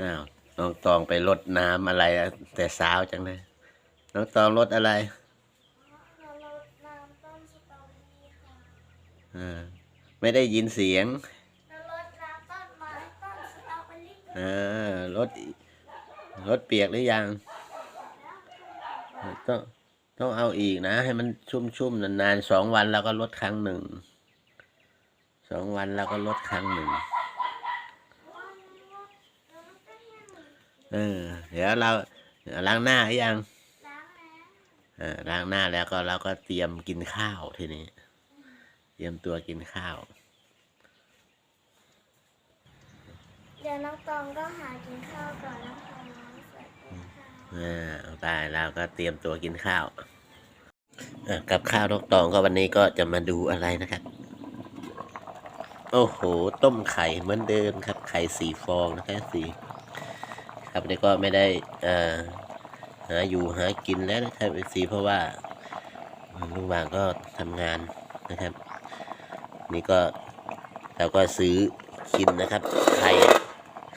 อ้าวน้องตองไปรดน้ำอะไรอะแต่เช้าจังเลย น้องตองรดอะไรเราลดน้ำต้นสตรอเบอรี่ค่ะอ่าไม่ได้ยินเสียงเราลดน้ำต้นไม้ต้นสตรอเบอรี่อ่ารถรถเปียกหรือยังต้องต้องเอาอีกนะ ให้มันชุ่มๆนานๆสองวันแล้วก็ลดครั้งหนึ่งสองวันแล้วก็ลดครั้งหนึ่ง เออ เดี๋ยวเราล้างหน้าหรือยังล้างแล้วเออล้างหน้าแล้วก็เราก็เตรียมกินข้าวทีนี้ เตรียมตัวกินข้าว เดี๋ยวน้องตองก็หากินข้าวก่อนนะคะเสร็จกินข้าวอ่าไปเราก็เตรียมตัวกินข้าวอะกับข้าวนกตองก็วันนี้ก็จะมาดูอะไรนะครับ โอ้โห ต้มไข่เหมือนเดิมครับ ไข่สีฟองนะครับสี ครับนี่ก็ไม่ได้อ่อหาอยู่หากินแล้วนะครับสีเพราะว่าลุงวางก็ทำงานนะครับ นี่ก็เราก็ซื้อกินนะครับไข่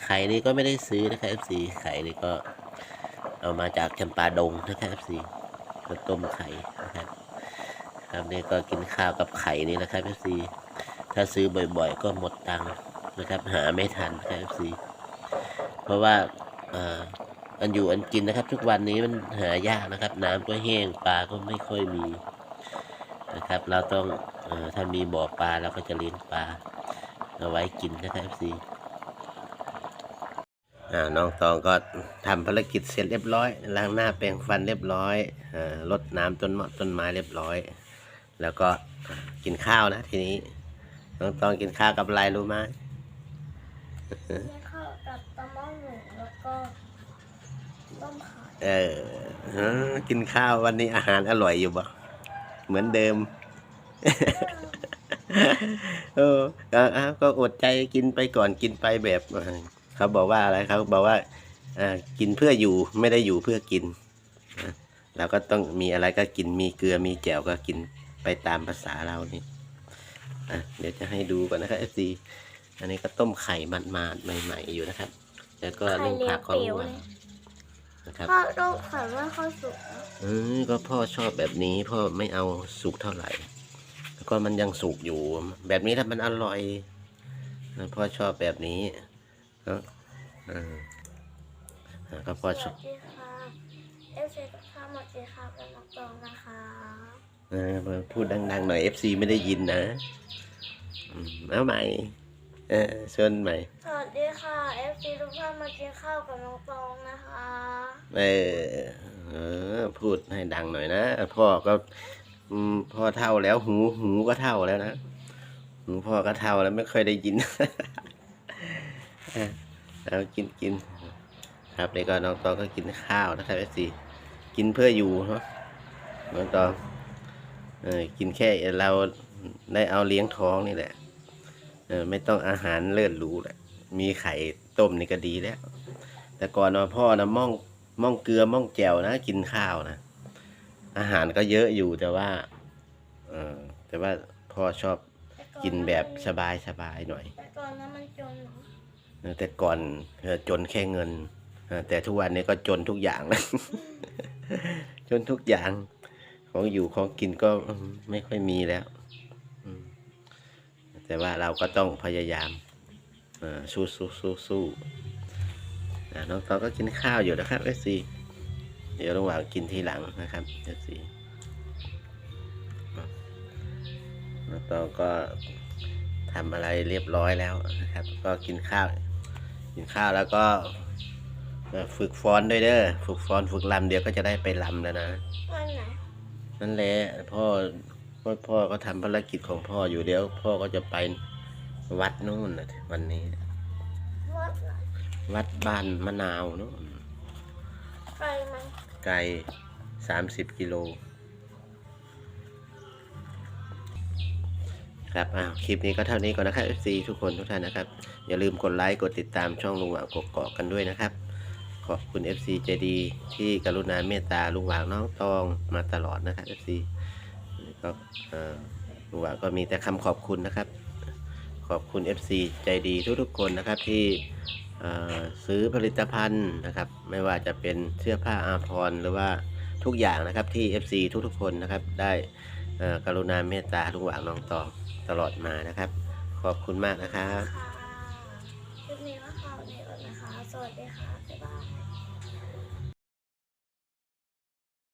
ไข่นี่ก็ไม่ได้ซื้อนะครับสีไข่นี่ก็เอามาจากจำปาดงนะครับสีก็ต้มไข่นะครับครับนี่ก็กินข้าวกับไข่นี่แหละครับสีถ้าซื้อบ่อยๆ ก็หมดตังค์นะครับ หาไม่ทันครับสีเพราะว่า อ่ออันอยู่อันกินนะครับ ทุกวันนี้มันหายากนะครับ น้ำก็แห้งปลาก็ไม่ค่อยมีนะครับ เราต้องอถ้ามีบ่อปลาเราก็จะเลี้ยงปลาเอาไว้กินนะครับสีอ่าน้องตองก็ทำภารกิจเสร็จเรียบร้อยล้างหน้าแปรงฟันเรียบร้อยอ่ารดน้ำต้นมะต้นไม้เรียบร้อย แล้วก็กินข้าวนะทีนี้ น้องตองกินข้าวกับอะไรรู้ไหม กินข้าวกับตะมะหมูแล้วก็ต้มไข่ เออฮะกินข้าววันนี้อาหารอร่อยอยู่บ่เหมือนเดิมเออก็อะก็อดใจกินไปก่อนกินไปแบบเอ่อเขาบอกว่าอะไรเขาบอกว่าอ่ากินเพื่ออยู่ไม่ได้อยู่เพื่อกินนะเราก็ต้องมีอะไรก็กินมีเกลือมีแจ่วก็กินไปตามภาษาเรานี่อะเดี๋ยวจะให้ดูก่อนนะครับเอฟซีอันนี้ก็ต้มไข่มาดๆใหม่ ๆ อยู่นะครับ แล้วก็นึ่งผักของลุงหวาง นะครับ พ่อต้องไข่ไม่ค่อยสุกนะเออก็พ่อชอบแบบนี้ พ่อไม่เอาสุกเท่าไหร่ แล้วก็มันยังสุกอยู่ แบบนี้ถ้ามันอร่อยนะพ่อชอบแบบนี้เนอะเอออ่าก็พ่อชสอบวัสดีค่ะเอฟซีทุกท่านหมดเลยค่ะเป็นน้องตองนะคะเออมาพูดดังๆหน่อย FC ไม่ได้ยินนะอืมเอาใหม่เออเชิญใหม่สวัสดี ตีทุกท่านมากินข้าวกับน้องตองนะคะ เออเออ พูดให้ดังหน่อยนะ พ่อก็อืมพ่อเท่าแล้วหูหูก็เท่าแล้วนะหูพ่อก็เท่าแล้วไม่เคยได้ยินอะเอากินกินครับนี่ก็น้องตองก็กินข้าวนะครับเอซีกินเพื่ออยู่เนาะน้องตองเออกินแค่เราได้เอาเลี้ยงท้องนี่แหละเออไม่ต้องอาหารเลิศหรูแหละมีไข่ ต้มนี่ก็ดีแล้ว แต่ก่อนนะพ่อนะม่องม่องเกลือม่องแจ่วนะกินข้าวนะอาหารก็เยอะอยู่แต่ว่าเออแต่ว่าพ่อชอบกินแบบสบายสบายหน่อย แต่ก่อนนั้นมันจนเนอะแต่ก่อนเออจนแค่เงินแต่ทุกวันนี้ก็จนทุกอย่างแล้วจนทุกอย่าง ของอยู่ของกินก็ไม่ค่อยมีแล้วแต่ว่าเราก็ต้องพยายาม สู้สู้สู้สู้อะน้องตองก็กินข้าวอยู่นะครับเอซีเดี๋ยวระหว่างกินทีหลังนะครับเอซีน้องตองก็ทำอะไรเรียบร้อยแล้วนะครับ ก็กินข้าว กินข้าวแล้วก็เอ่อฝึกฟ้อนด้วยเด้อ ฝึกฟ้อนฝึกลำเดี๋ยวก็จะได้ไปลำแล้วนะวันไหนนั่นแหละพ่อพ่อพ่อก็ทำภารกิจของพ่ออยู่เดี๋ยว พ่อก็จะไป วัดนู่นน่ะวันนี้ วัดไหนวัดบ้านมะนาวนู่นไกลไหมไกลสามสิบกิโล ครับอ้าวคลิปนี้ก็เท่านี้ก่อนนะครับ FC ทุกคนทุกท่านนะครับ อย่าลืมกดไลค์กดติดตามช่องลุงหวางกกอกกันด้วยนะครับ ขอบคุณ FC ใจดีที่กรุณาเมตตาลุงหวางน้องตองมาตลอดนะครับ FC ก็เอ่อลุงหวางก็มีแต่คำขอบคุณนะครับ ขอบคุณ FC ใจดีทุกๆคนนะครับที่ซื้อผลิตภัณฑ์นะครับ ไม่ว่าจะเป็นเสื้อผ้าอาภรณ์หรือว่าทุกอย่างนะครับที่ FC ทุกๆคนนะครับ ได้กรุณาเมตตาลุงหวางน้องตองตลอดมานะครับ ขอบคุณมากนะครับค่ะคลิปนี้ก็ขอเดียวนะคะ สวัสดีค่ะบ๊ายบาย